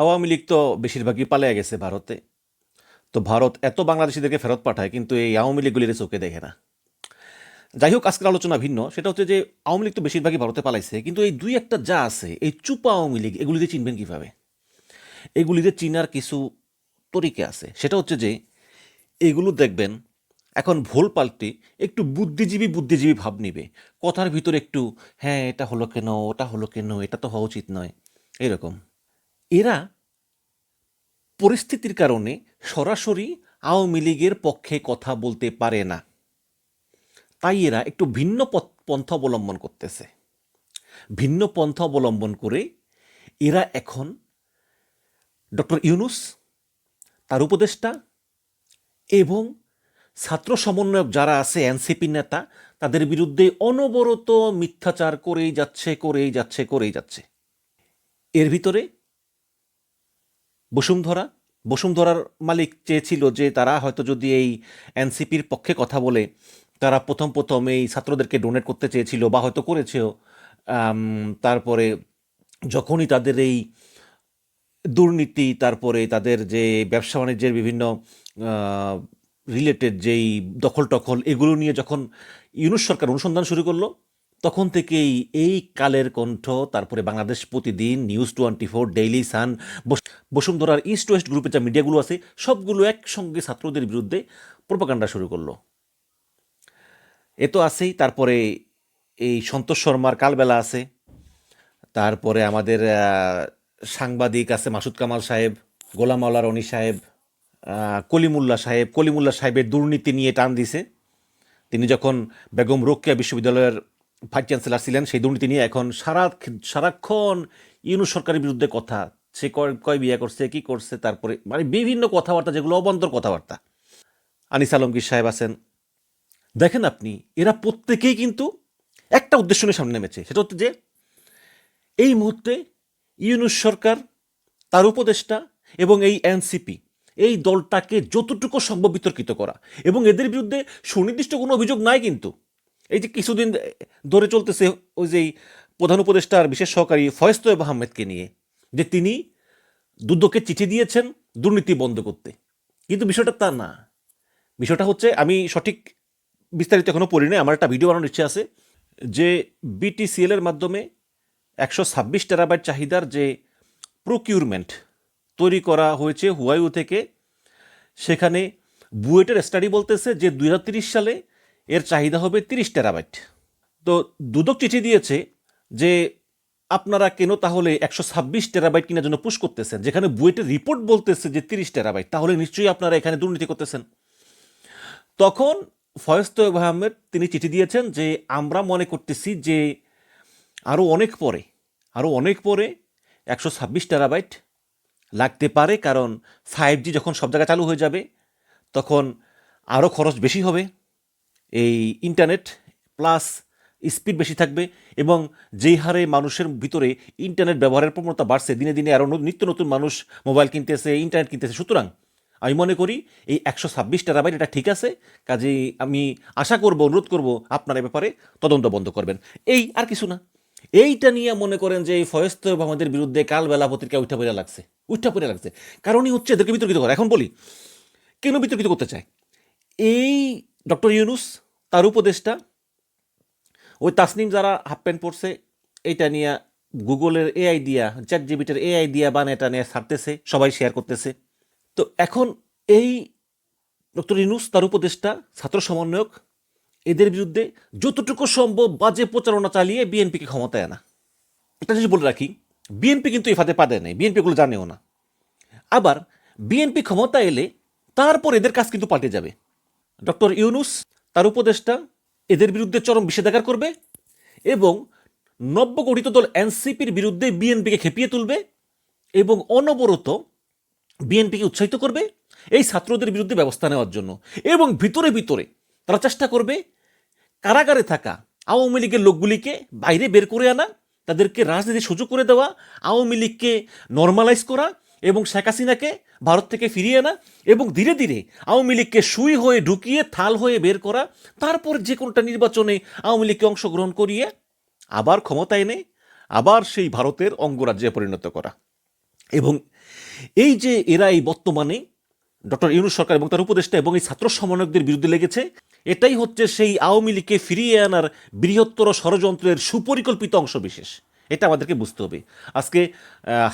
আওয়ামী লীগ তো বেশিরভাগই পালিয়ে গেছে ভারতে। তো ভারত এত বাংলাদেশিদেরকে ফেরত পাঠায়, কিন্তু এই আওয়ামী লীগগুলির চোখে দেখে না। যাই হোক, আজকের আলোচনা ভিন্ন। সেটা হচ্ছে যে আওয়ামী লীগ তো বেশিরভাগই ভারতে পালাইছে, কিন্তু এই দুই একটা যা আছে, এই চুপা আওয়ামী লীগ, এগুলিতে চিনবেন কীভাবে? এগুলিতে চিনার কিছু তরিকা আছে। সেটা হচ্ছে যে, এগুলো দেখবেন, এখন ভুল পাল্টে, একটু বুদ্ধিজীবী বুদ্ধিজীবী ভাব নিবে। কথার ভিতরে একটু হ্যাঁ এটা হলো কেন? ওটা হলো কেন? এটা তো হওয়া উচিত নয়। এরকম। এরা পরিস্থিতির কারণে সরাসরি আওয়ামী লীগের পক্ষে কথা বলতে পারে না। তাই এরা একটু ভিন্ন পন্থা অবলম্বন করতেছে। ভিন্ন পন্থা অবলম্বন করে এরা এখন ডক্টর ইউনুস, তার উপদেষ্টা এবং ছাত্র সমন্বয়ক যারা আছে, এনসিপি নেতা, তাদের বিরুদ্ধে অনবরত মিথ্যাচার করেই যাচ্ছে করেই যাচ্ছে করেই যাচ্ছে। এর ভিতরে বসুন্ধরা? বসুন্ধরার মালিক চেয়েছিল যে তারা হয়তো যদি এই এনসিপির পক্ষে কথা বলে, তারা প্রথম প্রথম এই ছাত্রদেরকে ডোনেট করতে চেয়েছিল বা হয়তো করেছেও। তারপরে যখনই তাদের এই দুর্নীতি, তারপরে তাদের যে ব্যবসা বাণিজ্যের বিভিন্ন রিলেটেড যেই দখল টখল এগুলো নিয়ে যখন ইউনুস সরকার অনুসন্ধান শুরু করল তখন থেকেই এই কালের কণ্ঠ, তারপরে Bangladesh Pratidin, news twenty four, daily sun বসুন্ধরার ইস্ট ওয়েস্ট গ্রুপের যা মিডিয়াগুলো আছে, সবগুলো একসঙ্গে ছাত্রদের বিরুদ্ধে প্রোপাগান্ডা শুরু করল। এ তো আছেই, তারপরে এই সন্তোষ শর্মার কালবেলা আছে, তারপরে আমাদের সাংবাদিক আছে মাসুদ কামাল সাহেব, গোলাম আল্লাহ রনি সাহেব কলিমুল্লা সাহেব, কলিমুল্লা সাহেবের দুর্নীতি নিয়ে টান দিছে। তিনি যখন বেগম রোকেয়া বিশ্ববিদ্যালয়ের ভাইস চ্যান্সেলর ছিলেন, সেই দুর্নীতি নিয়ে এখন সারা সারাক্ষণ ইউনুস সরকারের বিরুদ্ধে কথা। সে কয় কয় বিয়ে করছে, কি করছে, তারপরে মানে বিভিন্ন কথাবার্তা, যেগুলো অবান্তর কথাবার্তা। আনিস আলমগীর সাহেব আছেন? দেখেন আপনি, এরা প্রত্যেকেই কিন্তু একটা উদ্দেশ্য নিয়ে সামনে নেমেছে। সেটা হচ্ছে যে, এই মুহূর্তে ইউনুস সরকার, তার উপদেষ্টা এবং এই এনসিপি, এই দলটাকে যতটুকু সম্ভব বিতর্কিত করা। এবং এদের বিরুদ্ধে সুনির্দিষ্ট কোনো অভিযোগ নাই কিন্তু। এই যে কিছুদিন ধরে চলতেছে ওই যে প্রধান উপদেষ্টার বিশেষ সহকারী ফয়েজ তোয়েব আহমেদকে নিয়ে, যে তিনি দুদকে চিঠি দিয়েছেন দুর্নীতি বন্ধ করতে। কিন্তু বিষয়টা তা না। বিষয়টা হচ্ছে, আমি সঠিক বিস্তারিত এখনও পড়ি নাই আমার একটা ভিডিও বানানোর ইচ্ছে আছে, যে বিটিসিএল এর মাধ্যমে একশো ছাব্বিশ টেরাবাইট চাহিদার যে প্রকিউরমেন্ট তৈরি করা হয়েছে হুয়াইউ থেকে, সেখানে বুয়েটের স্টাডি বলতেছে যে দুই সালে এর চাহিদা হবে তিরিশ টেরাবাইট। তো দুদক চিঠি দিয়েছে যে আপনারা কেন তাহলে একশো ছাব্বিশ টেরাবাইট কেনার জন্য পুশ করতেছেন? যেখানে বুয়েটের রিপোর্ট বলতেছে যে তিরিশ টেরাবাইট, তাহলে নিশ্চয়ই আপনারা এখানে দুর্নীতি করতেছেন। তখন ফয়েজ তোয়েব আহমেদ তিনি চিঠি দিয়েছেন যে আমরা মনে করতেছি যে আরও অনেক পরে আরও অনেক পরে একশো ছাব্বিশ টেরাবাইট লাগতে পারে, কারণ ফাইভ জি যখন সব জায়গায় চালু হয়ে যাবে, তখন আরও খরচ বেশি হবে। এই ইন্টারনেট প্লাস স্পিড বেশি থাকবে এবং যেই হারে মানুষের ভিতরে ইন্টারনেট ব্যবহারের প্রবণতা বাড়ছে, দিনে দিনে আরও নিত্য নতুন মানুষ মোবাইল কিনতেছে, ইন্টারনেট কিনতেছে। সুতরাং আমি মনে করি এই একশো ছাব্বিশ টেরাবাইট এটা ঠিক আছে, কাজেই আমি আশা করব, অনুরোধ করব আপনার ব্যাপারে তদন্ত বন্ধ করবেন। এই আর কিছু না। এইটা নিয়ে মনে করেন যে এই ফয়স্ত আমাদের বিরুদ্ধে কালবেলা পত্রিকা উঠা পড়ে লাগছে, উঠা পড়ে লাগছে। কারণই হচ্ছে এদেরকে বিতর্কিত করা। এখন বলি, কেন বিতর্কিত করতে চায়? এই ডক্টর ইউনুস, তার উপদেষ্টা, ওই তাসনিম যারা হাফ প্যান্ট পরছে, এইটা নিয়ে গুগলের এআই দিয়া চ্যাট জিবিটার এআই দিয়া বান এটা নিয়ে ছাড়তেছে, সবাই শেয়ার করতেছে। তো এখন এই ডক্টর ইউনুস, তার উপদেষ্টা, ছাত্র সমন্বয়ক, এদের বিরুদ্ধে যতটুকু সম্ভব বাজে প্রচারণা চালিয়ে বিএনপিকে ক্ষমতায় আনা। একটা জিনিস বলে রাখি, বিএনপি কিন্তু এই ফাঁদে পা দেয় নাই বিএনপি এগুলো জানেও না। আবার বিএনপি ক্ষমতা এলে তারপর এদের কাজ কিন্তু পাল্টে যাবে। ডক্টর ইউনুস, তার উপদেষ্টা, এদের বিরুদ্ধে চরম নিষেধাজ্ঞা করবে এবং নব্যগঠিত দল এনসিপির বিরুদ্ধে বিএনপিকে খেপিয়ে তুলবে এবং অনবরত বিএনপিকে উৎসাহিত করবে এই ছাত্রদের বিরুদ্ধে ব্যবস্থা নেওয়ার জন্য। এবং ভিতরে ভিতরে তারা চেষ্টা করবে কারাগারে থাকা আওয়ামী লীগের লোকগুলিকে বাইরে বের করে আনা, তাদেরকে রাজনীতির সুযোগ করে দেওয়া, আওয়ামী লীগকে নর্মালাইজ করা এবং শেখ হাসিনাকে ভারত থেকে ফিরিয়ে আনা এবং ধীরে ধীরে আওয়ামী লীগকে সুই হয়ে ঢুকিয়ে থাল হয়ে বের করা, তারপর যে কোনোটা নির্বাচনে আওয়ামী লীগকে অংশগ্রহণ করিয়ে আবার ক্ষমতা এনে আবার সেই ভারতের অঙ্গরাজ্যে পরিণত করা। এবং এই যে এরা এই বর্তমানে ডক্টর ইউনুস সরকার এবং তার উপদেষ্টা এবং এই ছাত্র সমন্বয়কদের বিরুদ্ধে লেগেছে, এটাই হচ্ছে সেই আওয়ামী লীগকে ফিরিয়ে আনার বৃহত্তর ষড়যন্ত্রের সুপরিকল্পিত অংশ বিশেষ এটা আমাদেরকে বুঝতে হবে। আজকে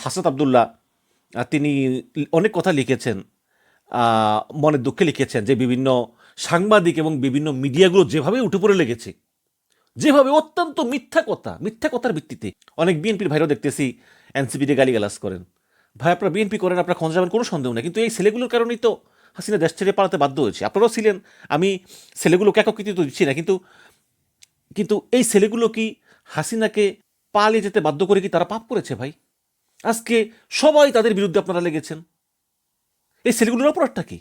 হাসাত আবদুল্লাহ তিনি অনেক কথা লিখেছেন মনের দুঃখে লিখেছেন যে বিভিন্ন সাংবাদিক এবং বিভিন্ন মিডিয়াগুলো যেভাবে উঠে পড়ে লেগেছে, যেভাবে অত্যন্ত মিথ্যা কথা, মিথ্যা কথার ভিত্তিতে। অনেক বিএনপির ভাইরাও দেখতেছি এনসিপিতে গালিগালাজ করেন। ভাই, আপনারা বিএনপি করেন, আপনারা ক্ষমতা যাবেন কোনো সন্দেহ নেই, কিন্তু এই ছেলেগুলোর কারণেই তো হাসিনা দেশ ছেড়ে পালাতে বাধ্য হয়েছে। আপনারাও ছিলেন, আমি ছেলেগুলোকে কৃতিত্ব দিচ্ছি না, কিন্তু কিন্তু এই ছেলেগুলো কি হাসিনাকে পালিয়ে যেতে বাধ্য করে কি তারা পাপ করেছে ভাই? আজকে সবাই তাদের বিরুদ্ধে আপনারা লেগেছেন। এই ছেলেগুলোর অপরাধটা কি?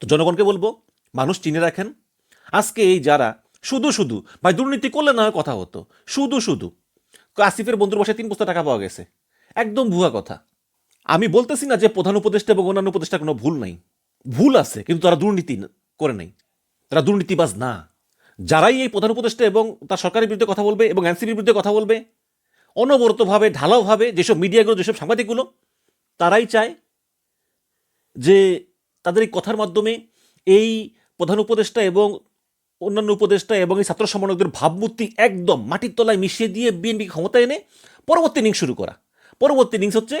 তো জনগণকে বলব, মানুষ চিনে রাখেন। আজকে এই যারা শুধু শুধু, ভাই, দুর্নীতি করলে না কথা হতো। শুধু শুধু আসিফের বন্ধুর বাসায় তিন বস্তা টাকা পাওয়া গেছে। একদম ভুয়া কথা। আমি বলতেছি না যে প্রধান উপদেষ্টা এবং অন্যান্য উপদেষ্টা কোনো ভুল নাই। ভুল আছে, কিন্তু তারা দুর্নীতি করে নাই। তারা দুর্নীতিবাজ না। যারাই এই প্রধান উপদেষ্টা এবং তার সরকারের বিরুদ্ধে কথা বলবে এবং এনসিপির বিরুদ্ধে কথা বলবে অনবরতভাবে, ঢালাওভাবে যেসব মিডিয়াগুলো, যেসব সাংবাদিকগুলো, তারাই চায় যে তাদের এই কথার মাধ্যমে এই প্রধান উপদেষ্টা এবং অন্যান্য উপদেষ্টা এবং এই ছাত্র সমন্বয়কদের ভাবমূর্তি একদম মাটির তলায় মিশিয়ে দিয়ে বিএনপি ক্ষমতা এনে পরবর্তী ইনিংস শুরু করা। পরবর্তী ইনিংস হচ্ছে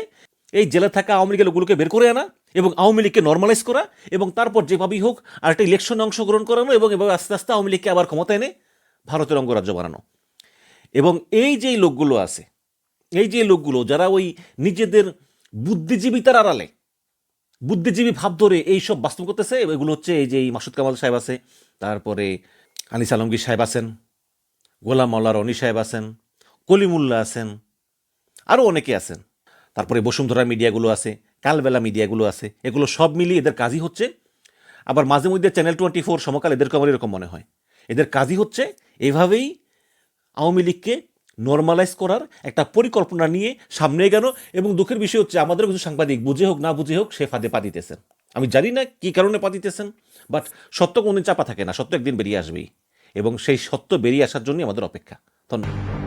এই জেলে থাকা আওয়ামী লীগের লোকগুলোকে বের করে আনা এবং আওয়ামী লীগকে নর্মালাইজ করা এবং তারপর যেভাবেই হোক আর একটা ইলেকশনে অংশগ্রহণ করানো এবং এভাবে আস্তে আস্তে আওয়ামী লীগকে আবার ক্ষমতা এনে ভারতের অঙ্গরাজ্য বানানো। এবং এই যে লোকগুলো আছে, এই যে লোকগুলো যারা ওই নিজেদের বুদ্ধিজীবিতার আড়ালে, বুদ্ধিজীবী ভাব ধরে এইসব বাস্তব করতেছে, এগুলো হচ্ছে এই যে এই মাসুদ কামাল সাহেব আছে, তারপরে আনিস আলমগীর সাহেব আছেন, গোলাম মোল্লা রনি সাহেব আছেন, কলিমুল্লা আছেন আরও অনেকে আছেন। তারপরে বসুন্ধরা মিডিয়াগুলো আছে, কালবেলা মিডিয়াগুলো আছে, এগুলো সব মিলিয়ে এদের কাজই হচ্ছে, আবার মাঝে মধ্যে চ্যানেল টোয়েন্টি ফোর সমকাল এদেরকে আমার এরকম মনে হয়। এদের কাজই হচ্ছে এভাবেই আওয়ামী লীগকে নর্মালাইজ করার একটা পরিকল্পনা নিয়ে সামনে গেল এবং দুঃখের বিষয় হচ্ছে আমাদের কিছু সাংবাদিক বুঝে হোক, না বুঝে হোক, সে ফাঁদে পা দিতেছেন। আমি জানি না কী কারণে পা দিতেছেন বাট সত্য কোনোদিন চাপা থাকে না, সত্য একদিন বেরিয়ে আসবেই এবং সেই সত্য বেরিয়ে আসার জন্যই আমাদের অপেক্ষা। ধন্যবাদ।